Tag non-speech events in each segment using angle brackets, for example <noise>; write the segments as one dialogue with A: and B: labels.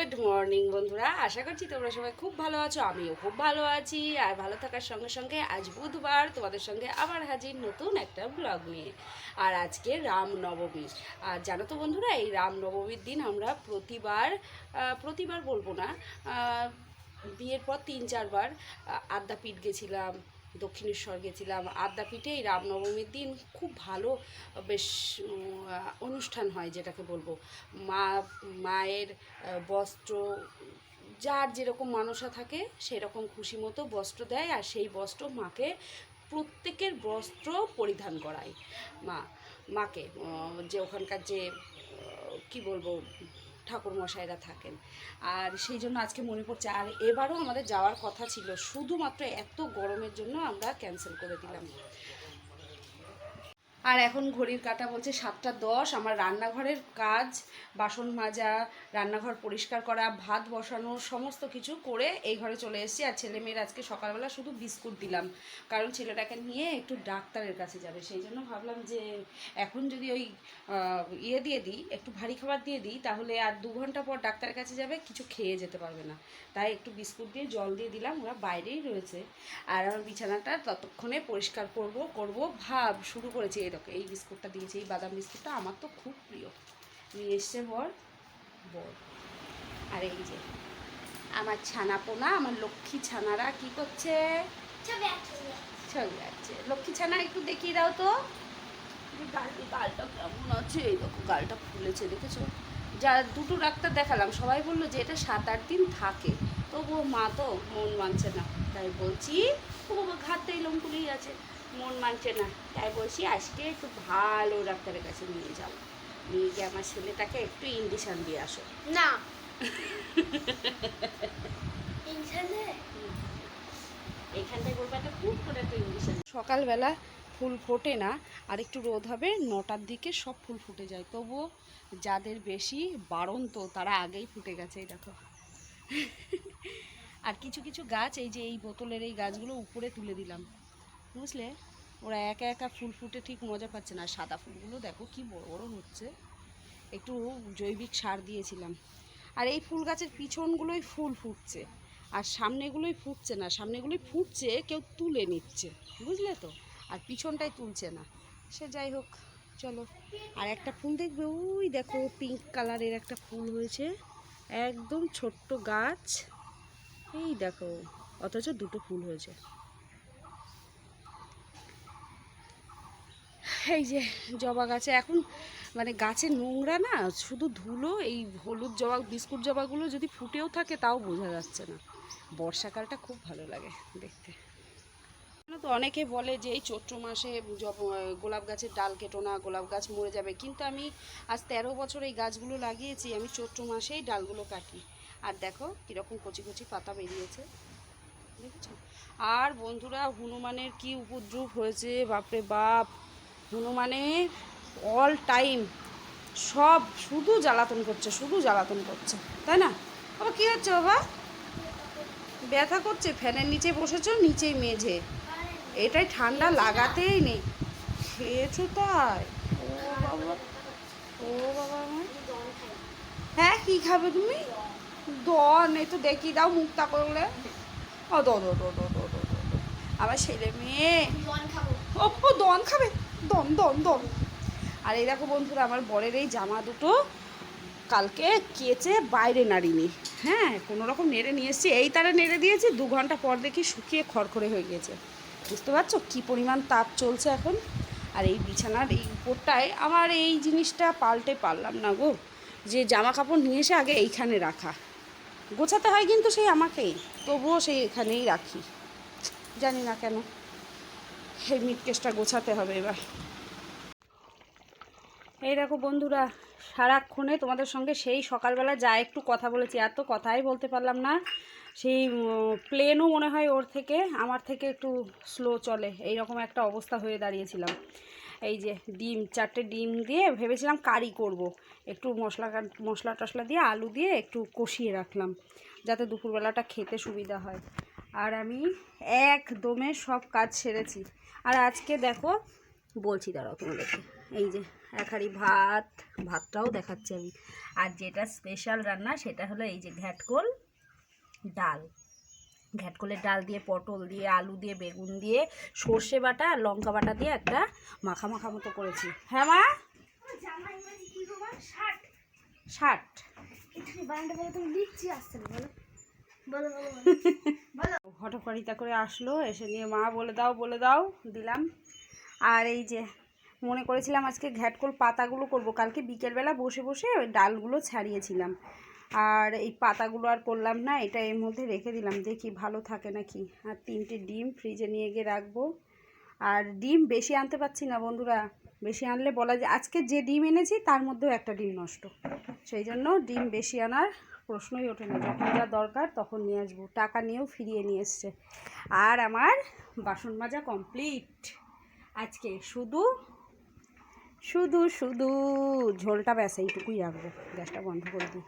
A: Good morning বন্ধুরা, আশা করছি তোমরা সবাই খুব ভালো আছো, আমিও খুব ভালো আছি, আর ভালো থাকার সঙ্গে সঙ্গে আজ বুধবার তোমাদের সঙ্গে আবার হাজির নতুন একটা ব্লগ নিয়ে। আর আজকে রামনবমী, আর জানো তো বন্ধুরা, এই রামনবমীর দিন আমরা প্রতিবার প্রতিবার বলব না বিয়ের পর তিন চারবার আদ্যাপীঠ গেছিলাম দক্ষিণেশ্বর গেছিলাম আদ্যাপীঠে এই রামনবমীর দিন খুব ভালো, বেশ অনুষ্ঠান হয় যেটাকে বলব। মা, মায়ের বস্ত্র, যার যেরকম মানসা থাকে সেরকম খুশি মতো বস্ত্র দেয় আর সেই বস্ত্র মাকে, প্রত্যেকের বস্ত্র পরিধান করায়। মা, মাকে যে ওখানকার যে কি বলব ঠাকুর মশাইরা থাকেন। আর সেই জন্য আজকে মনে পড়ছে, আর এবারও আমাদের যাওয়ার কথা ছিল, শুধুমাত্র এত গরমের জন্য আমরা ক্যান্সেল করে দিলাম। আর এখন ঘড়ির কাটা বলছে সাতটা দশ, আমার রান্নাঘরের কাজ, বাসন মাজা, রান্নাঘর পরিষ্কার করা, ভাত বসানো, সমস্ত কিছু করে এই ঘরে চলে এসেছি। আর ছেলে মেয়ের আজকে সকালবেলা শুধু বিস্কুট দিলাম। কারণ ছেলেটাকে নিয়ে একটু ডাক্তারের কাছে যাবে। সেই জন্য ভাবলাম যে এখন যদি ওই ইয়ে দিয়ে দিই, একটু ভারী খাবার দিয়ে দিই, তাহলে আর দু ঘণ্টা পর ডাক্তারের কাছে যাবে, কিছু খেয়ে যেতে পারবে না। তাই একটু বিস্কুট দিয়ে জল দিয়ে দিলাম, ওরা বাইরেই রয়েছে। আর আমার বিছানাটা ততক্ষণে পরিষ্কার করব করব, ভাব শুরু করেছে। এই দেখো এই বিস্কুটটা দিয়েছে এই বাদাম বিস্কুটটা আমার তো খুব প্রিয়। নিয়ে এসছে বর বর। আর এই যে আমার ছানা পোনা আমার লক্ষ্মী ছানারা কি করছে? চলে যাচ্ছে লক্ষ্মী ছানা একটু দেখিয়ে দাও তো। এই গাল- গালটা কেমন আছে? এই দেখো গালটা ফুলেছে দেখেছ? যা দুটো ডাক্তার দেখালাম সবাই বলল যে এটা সাত আট দিন থাকে। তবুও মা তো মন মানছে না। তাই বলছি ও বাবা ঘাটতে এলম তুলেই আছে। মন মানছে না। তাই বলছি আজকে একটু ভালো ডাক্তারের কাছে নিয়ে যাও। নিয়ে গিয়ে আমার ছেলেটাকে একটু ইন্ডিশন দিয়ে আসো।
B: না। <laughs>
A: বলব একটা খুব করে একটা ইন্ডিশন সকালবেলা ফুল ফোটে না আর একটু রোদ হবে নটার দিকে সব ফুল ফুটে যায়। তবুও যাদের বেশি বাড়ন্ত তারা আগেই ফুটে গেছে এই দেখো। <laughs> আর কিছু কিছু গাছ এই যে এই বোতলের এই গাছগুলো উপরে তুলে দিলাম। বুঝলে? ওরা একা একা ফুল ফুটে ঠিক মজা পাচ্ছে না। সাদা ফুলগুলো দেখো কি বড় বড় হচ্ছে। একটু জৈবিক সার দিয়েছিলাম। আর এই ফুল গাছের পিছনগুলোই ফুল ফুটছে। আর সামনেগুলোই ফুটছে না। সামনেগুলোই ফুটছে, কেউ তুলে নিচ্ছে। বুঝলে তো? আর পিছনটাই তুলছে না। সে যাই হোক, চলো। আর একটা ফুল দেখবে, ওই দেখো পিঙ্ক কালারের একটা ফুল হয়েছে। একদম ছোট্ট গাছ। এই দেখো, অথচ দুটো ফুল হয়েছে। এই যে জবা গাছে এখন মানে গাছে নোংরা না, শুধু ধুলো, এই হলুদ জবা, বিস্কুট জবাগুলো যদি ফুটেও থাকে তাও বোঝা যাচ্ছে না। বর্ষাকালটা খুব ভালো লাগে দেখতে। তো অনেকে বলে যে এই চৈত্র মাসে গোলাপ গাছের ডাল কেটো না, গোলাপ গাছ মরে যাবে। কিন্তু আমি আজ তেরো বছর এই গাছগুলো লাগিয়েছি, আমি চৈত্র মাসেই ডালগুলো কাটি। আর দেখো কীরকম কচি কচি পাতা বেরিয়েছে। দেখেছ? আর বন্ধুরা, হনুমানের কি উপদ্রব হয়েছে, বাপরে বাপ! হনুমানের অল টাইম সব শুধু জ্বালাতন করছে শুধু জ্বালাতন করছে তাই না? বাবা কী হচ্ছে বাবা? ব্যথা করছে ফ্যানের নিচে বসেছ নিচেই মেঝে। এটাই ঠান্ডা লাগাতেই নেই। খেয়েছো তাই? ও বাবা ও বাবা হ্যাঁ কী খাবে তুমি? দন এই তো দেখি দাও মুক্তা করলে। ও দ দো ছেলে মেয়ে। ও দন খাবে? দন দন দন আর এই দেখো বন্ধুরা, আমার বরের এই জামা দুটো কালকে কেচে বাইরে নাড়িনি। হ্যাঁ কোনো রকম নেড়ে নিয়ে এসেছি। এই তারা নেড়ে দিয়েছি, দু ঘণ্টা পর দেখি শুকিয়ে খড়খড়ে হয়ে গিয়েছে বুঝতে পারছ? কী পরিমাণ তাপ চলছে এখন? আর এই বিছানার এই উপরটায় আমার এই জিনিসটা পাল্টে পারলাম না গো। যে জামা কাপড় নিয়ে এসে আগে এইখানে রাখা। গোছাতে হয় কিন্তু সেই আমাকেই। তবুও সেই এখানেই রাখি। জানি না কেন। এই মিটকেসটা গোছাতে হবে এবার। এই দেখো বন্ধুরা, সারাক্ষণে তোমাদের সঙ্গে সেই সকালবেলা যা একটু কথা বলেছি আর তো কথাই বলতে পারলাম না। সেই প্লেনও মনে হয় ওর থেকে, আমার থেকে একটু স্লো চলে। এই রকম একটা অবস্থা হয়ে দাঁড়িয়েছিলাম। এই যে ডিম, চারটে ডিম দিয়ে ভেবেছিলাম কারি করব। একটু মশলা মশলা টশলা দিয়ে আলু দিয়ে একটু কষিয়ে রাখলাম, যাতে দুপুরবেলাটা খেতে সুবিধা হয়। আর আমি একদমে সব কাজ সেরেছি। আর আজকে দেখো বলছি দাঁড়াও তোমাদেরকে এই যে এক হাঁড়ি ভাত ভাতটাও দেখাচ্ছি আমি। আর যেটা স্পেশাল রান্না সেটা হলো এই যে ঘ্যাটকোল ডাল। ঘ্যাটকোলের ডাল দিয়ে পটল দিয়ে আলু দিয়ে বেগুন দিয়ে সর্ষে বাটা আর লঙ্কা বাটা দিয়ে একটা মাখা মাখা মতো করেছি। হ্যাঁ মা?
B: ষাট।
A: ষাট। হটকারিতা করে আসলো, এসে নিয়ে মা বলে দাও বলে দাও, দিলাম। আর এই যে মনে করেছিলাম আজকে ঘ্যাটকোল পাতাগুলো করব, কালকে বিকেলবেলা বসে বসে ওই ডালগুলো ছাড়িয়েছিলাম। আর এই পাতাগুলো আর করলাম না, এটা এর মধ্যে রেখে দিলাম, দেখি ভালো থাকে নাকি। আর তিনটে ডিম ফ্রিজে নিয়ে গিয়ে রাখব। আর ডিম বেশি আনতে পারছি না বন্ধুরা, বেশি আনলে বলা যায়, আজকে যে ডিম এনেছি তার মধ্যেও একটা ডিম নষ্ট। সেই জন্য ডিম বেশি আনার প্রশ্নই ওঠে না যখন যা দরকার তখন নিয়ে আসব। টাকা নিয়েও ফিরিয়ে নিয়ে এসছে। আর আমার বাসন মাজা কমপ্লিট আজকে শুধু শুধু শুধু ঝোলটা ব্যাস, এইটুকুই রাখব। গ্যাসটা বন্ধ করে দিই।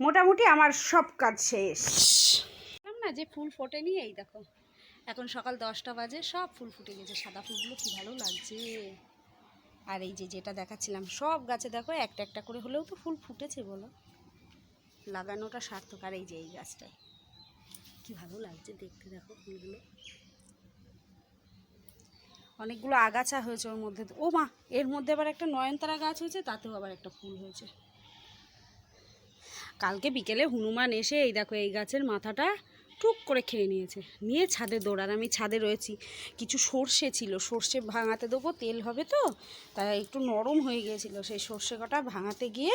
A: মোটামুটি আমার সব কাজ শেষ। না, যে ফুল ফোটেনি, এই দেখো। এখন সকাল দশটা বাজে, সব ফুল ফুটে গেছে। সাদা ফুলগুলো কি ভালো লাগছে। আর এই যে যেটা দেখাচ্ছিলাম, সব গাছে দেখো, একটা একটা করে হলেও তো ফুল ফুটেছে বলো। লাগানোটা সার্থক আর এই যে এই গাছটায়। কী ভালো লাগছে দেখতে, দেখো ফুলগুলো। অনেকগুলো আগাছা হয়েছে ওর মধ্যে। ও মা, এর মধ্যে আবার একটা নয়নতারা গাছ হয়েছে, তাতেও আবার একটা ফুল হয়েছে। কালকে বিকেলে হনুমান এসে এই দেখো এই গাছের মাথাটা টুক করে খেয়ে নিয়েছে। নিয়ে ছাদে দৌড়ান, আমি ছাদে রয়েছি। কিছু সর্ষে ছিল, সর্ষে ভাঙাতে দেবো, তেল হবে তো, তাই একটু নরম হয়ে গিয়েছিল। সেই সর্ষে কটা ভাঙাতে গিয়ে,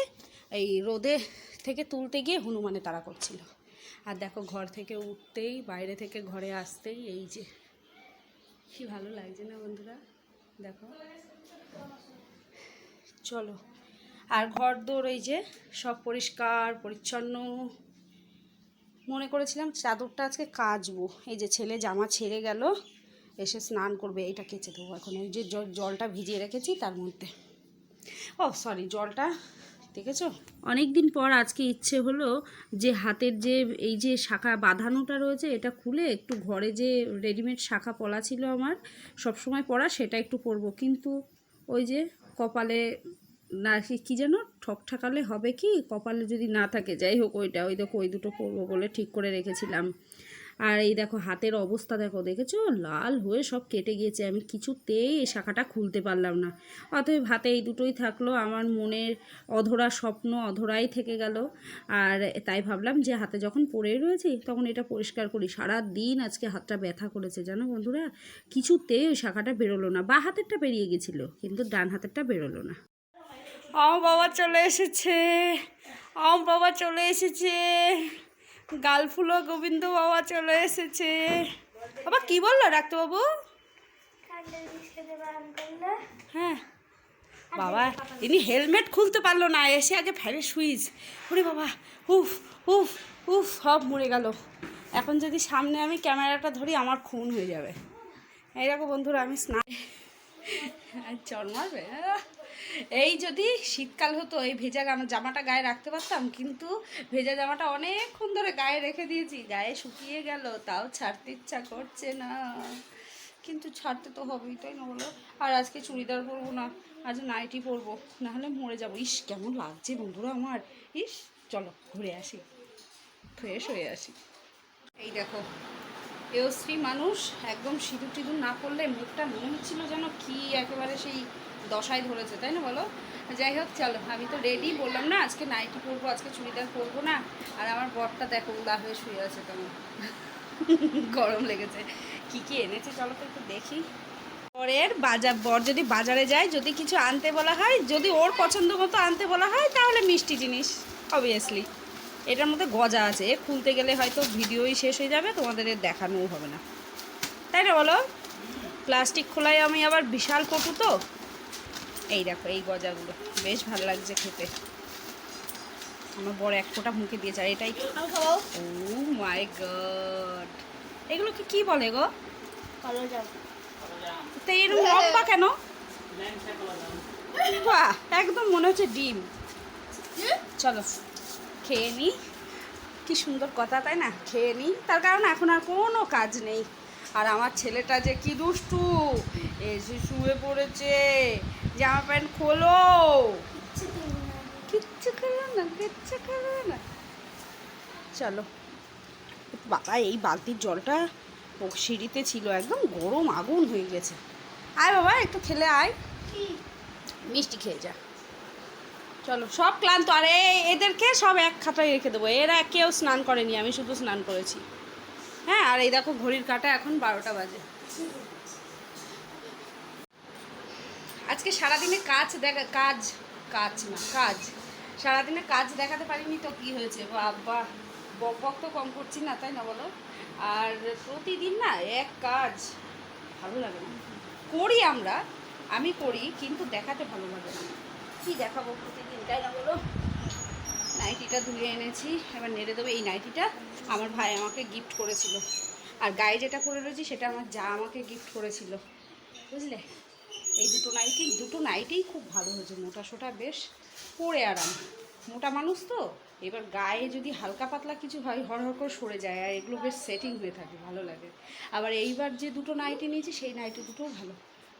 A: এই রোদে থেকে তুলতে গিয়ে হনুমানে তাড়া করছিল। আর দেখো ঘর থেকে উঠতেই, বাইরে থেকে ঘরে আসতেই, এই যে, কি ভালো লাগছে না বন্ধুরা? দেখো। চলো। আর ঘর দৌড় এই যে, সব পরিষ্কার, পরিচ্ছন্ন মনে করেছিলাম চাদরটা আজকে কাচবো। এই যে ছেলে জামা ছেড়ে গেল, এসে স্নান করবে, এটা কেচে দেবো এখন। ওই যে জলটা ভিজিয়ে রেখেছি তার মধ্যে। ও সরি জলটা, দেখেছ? অনেক দিন পর আজকে ইচ্ছে হলো যে হাতের যে এই যে শাখা বাঁধানোটা রয়েছে, এটা খুলে একটু ঘরে যে রেডিমেড শাখা পলা ছিল আমার সব সময় পরা সেটা একটু পরবো কিন্তু ওই যে কপালে না কি- যেন ঠক ঠাকালে হবে কি? কপালে যদি না থাকে, যাই হোক ওইটা, ওই দেখো, ওই দুটো পরবো বলে ঠিক করে রেখেছিলাম। আর এই দেখো, হাতের অবস্থা দেখো, দেখেছ? লাল হয়ে সব কেটে গিয়েছে, আমি কিছুতেই এই শাখাটা খুলতে পারলাম না। অতএব হাতে এই দুটোই থাকল, আমার মনের অধরা স্বপ্ন অধরাই থেকে গেল। আর তাই ভাবলাম যে হাতে যখন পড়েই রয়েছি, তখন এটা পরিষ্কার করি। সারা দিন আজকে হাতটা ব্যথা করেছে, জানো বন্ধুরা? কিছুতেই ওই শাখাটা বেরোলো না, বা হাতেরটা বেরিয়ে গেছিল, কিন্তু ডান হাতেরটা বেরোলো না। আম বাবা চলে এসেছে। আম বাবা চলে এসেছে। গালফুলো গোবিন্দ বাবা চলে এসেছে। বাবা, কি বলল ডাক্তারবাবু? হ্যাঁ। বাবা, ইনি হেলমেট খুলতে পারল না, এসে আগে ফ্যানের সুইচ। ওরে বাবা, উফ উফ উফ, সব মরে গেল। এখন যদি সামনে আমি ক্যামেরাটা ধরি, আমার খুন হয়ে যাবে। এই দেখো বন্ধুরা, আমি স্নান চল মারবে! এই যদি শীতকাল হতো, এই ভেজা জামাটা গায়ে রাখতে পারতাম, কিন্তু ভেজা জামাটা অনেকক্ষণ ধরে গায়ে রেখে দিয়েছি। গায়ে শুকিয়ে গেল, তাও ছাড়তে ইচ্ছা করছে না। কিন্তু ছাড়তে তো হবেই, তাই না বলো? আর আজকে চুড়িদার পরবো না, আজ নাইটি পরবো, নাহলে মরে যাব। ইস, কেমন লাগছে বন্ধুরা আমার। ইস, চলো ঘুরে আসি। ফ্রেশ হয়ে আসি। এই দেখো এওশ্রী মানুষ, একদম সিঁদুর টিঁদুর না করলে মুখটা মনে হচ্ছিল যেন কি একেবারে সেই দশায় ধরেছে, তাই না বলো? যাই হোক, চলো, আমি তো রেডি বললাম না, আজকে নাইটি পরবো, আজকে চুড়িদার পরবো না। আর আমার বরটা দেখো, উদা হয়ে শুয়ে আছে তেমন গরম লেগেছে। কি কি এনেছে, চলো তো একটু দেখি। বরের বাজার, বর যদি বাজারে যায়, যদি কিছু আনতে বলা হয়, যদি ওর পছন্দ মতো আনতে বলা হয়, তাহলে মিষ্টি জিনিস অবভিয়াসলি এটার মধ্যে গজা আছে। খুলতে গেলে হয়তো ভিডিওই শেষ হয়ে যাবে, তোমাদের দেখানোও হবে না। তাই না বলো? প্লাস্টিক খোলায় আমি আবার বিশাল পটু তো। এই দেখো এই গজাগুলো। বেশ ভালো লাগছে খেতে। আমার বড় এক ফোঁটা মুখে দিয়েছে আর এটাই ও মাই গড এগুলোকে কি বলে গো? তো এরকম লম্বা কেন? বাহ একদম মনে হচ্ছে ডিম। চলো খেয়ে নি। কি সুন্দর কথা তাই না? খেয়ে নি। তার কারণ এখন আর কোনো কাজ নেই। আর আমার ছেলেটা যে কি দুষ্টু এসে শুয়ে পড়েছে। জামা প্যান্ট খোলো।
B: কিচ্ছু
A: খেলো না, কিচ্ছু খেলো না। চলো, বাবা, এই বালতির জলটা সিঁড়িতে ছিল, একদম গরম আগুন হয়ে গেছে। আয় বাবা, একটু খেলে আয়। মিষ্টি খেয়ে যা। চলো, সব ক্লান্ত। আর এদেরকে সব এক খাতায় রেখে দেবো। এরা কেউ স্নান করেনি, আমি শুধু স্নান করেছি। হ্যাঁ আর এই দেখো, ঘড়ির কাটা এখন বারোটা বাজে। আজকে সারাদিনে কাজ দেখা কাজ কাজ না, কাজ। সারাদিনে কাজ দেখাতে পারিনি তো কি হয়েছে? বাবা, বক বক তো কম করছি না, তাই না বলো? আর প্রতিদিন না এক কাজ ভালো লাগে না। করি আমরা, আমি করি, কিন্তু দেখাতে ভালো লাগে না। কি দেখাবো প্রতিদিন, তাই না বলো? নাইটিটা ধুয়ে এনেছি, এবার নেড়ে দেবো। এই নাইটিটা আমার ভাই আমাকে গিফট করেছিল। আর গায়ে যেটা পরে রয়েছি, সেটা আমার যা আমাকে গিফট করেছিল। বুঝলে? এই দুটো নাইটি দুটো নাইটিই খুব ভালো হয়েছে। মোটা সোটা বেশ পরে আরাম। মোটা মানুষ তো? এবার গায়ে যদি হালকা পাতলা কিছু হয় হর হর করে সরে যায়, আর এগুলো বেশ সেটিং হয়ে থাকে, ভালো লাগে। আবার এইবার যে দুটো নাইটি নিয়েছি, সেই নাইটি দুটোও ভালো।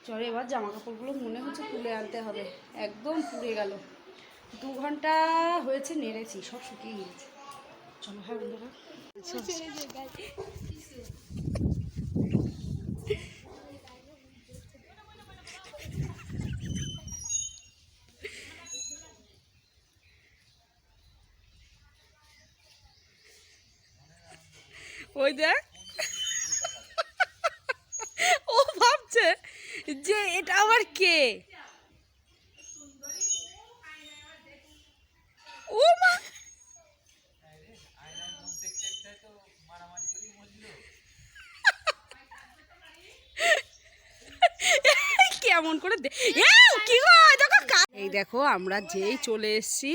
A: চলে এবার জামা কাপড়গুলো মনে হচ্ছে তুলে আনতে হবে। একদম পুড়ে গেল। দু ঘণ্টা হয়েছে, নেড়েছি, সব শুকিয়ে গিয়েছে। চলো হ্যাঁ বন্ধুরা। ওই দেখ। ও ভাবছে যে এটা আবার কে? কেমন করে কি এই দেখো, আমরা যেই চলে এসেছি,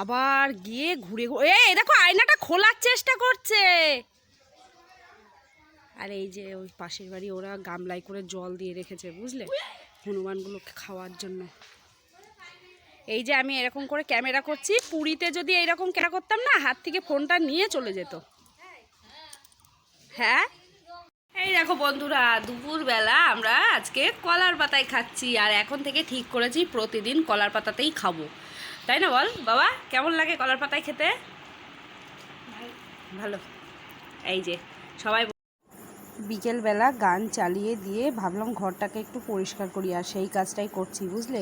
A: আবার গিয়ে ঘুরে ঘুরে এই দেখো, আয়নাটা খোলার চেষ্টা করছে। আর এই যে ওই পাশের বাড়ি ওরা গামলায় করে জল দিয়ে রেখেছে, বুঝলে? হনুমানগুলোকে খাওয়ার জন্য। এই যে আমি এরকম করে ক্যামেরা করছি, পুরীতে যদি এইরকম ক্যামেরা করতাম না, হাত থেকে ফোনটা নিয়ে চলে যেত। হ্যাঁ? এই দেখো বন্ধুরা, দুপুরবেলা আমরা আজকে কলার পাতায় খাচ্ছি, আর এখন থেকে ঠিক করেছি প্রতিদিন কলার পাতাতেই খাব। তাই না বল, বাবা? কেমন লাগে কলার পাতায় খেতে? ভালো। এই যে, সবাই বিকেলবেলা গান চালিয়ে দিয়ে ভাবলাম ঘরটাকে একটু পরিষ্কার করি, আর সেই কাজটাই করছি, বুঝলে?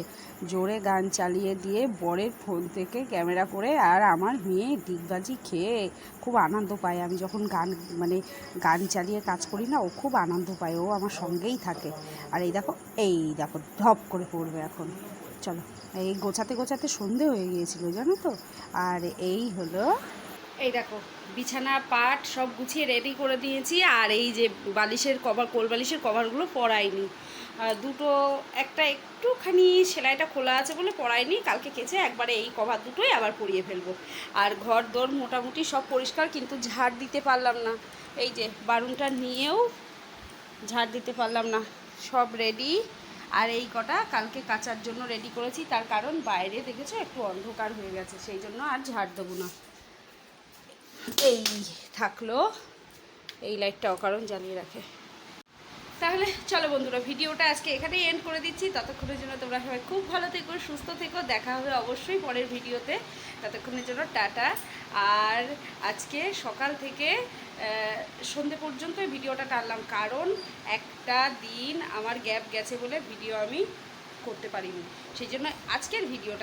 A: জোরে গান চালিয়ে দিয়ে বরের ফোন থেকে ক্যামেরা করে, আর আমার মেয়ে ডিগবাজি খেয়ে খুব আনন্দ পায়। আমি যখন গান মানে গান চালিয়ে কাজ করি না, ও খুব আনন্দ পায়, ও আমার সঙ্গেই থাকে। আর এই দেখো এই দেখো, ধপ করে পড়বে এখন। চলো, এই গোছাতে গোছাতে সন্ধে হয়ে গিয়েছিল, জানো তো? আর এই হলো এই দেখো, বিছানা, পাট সব গুছিয়ে রেডি করে দিয়েছি আর এই যে বালিশের কভার কোল বালিশের কভারগুলো পরাইনি। দুটো, একটা একটুখানি সেলাইটা খোলা আছে বলে পরাইনি, কালকে কেচে একবারে এই কভার দুটোই আবার পরিয়ে ফেলব। আর ঘর দোর মোটামুটি সব পরিষ্কার, কিন্তু ঝাড় দিতে পারলাম না। এই যে বারুনটা নিয়েও ঝাড় দিতে পারলাম না। সব রেডি আর এই কটা কালকে কাচার জন্য রেডি করেছি, তার কারণ বাইরে দেখেছ, একটু অন্ধকার হয়ে গেছে, সেই জন্য আর ঝাড় দেবো না। এই থাকল। এই লাইটটা অকারণ জ্বালিয়ে রাখে। তাহলে চলো বন্ধুরা, ভিডিওটা আজকে এখানেই এন্ড করে দিচ্ছি। ততক্ষণের জন্য তোমরা সবাই খুব ভালো থেকো, সুস্থ থেকো। দেখা হবে অবশ্যই পরের ভিডিওতে। ততক্ষণের জন্য টাটা। আর আজকে সকাল থেকে সন্ধে পর্যন্ত ভিডিওটা টানলাম। কারণ একটা দিন আমার গ্যাপ গেছে বলে ভিডিও আমি করতে পারিনি। সেই জন্য আজকের ভিডিওটা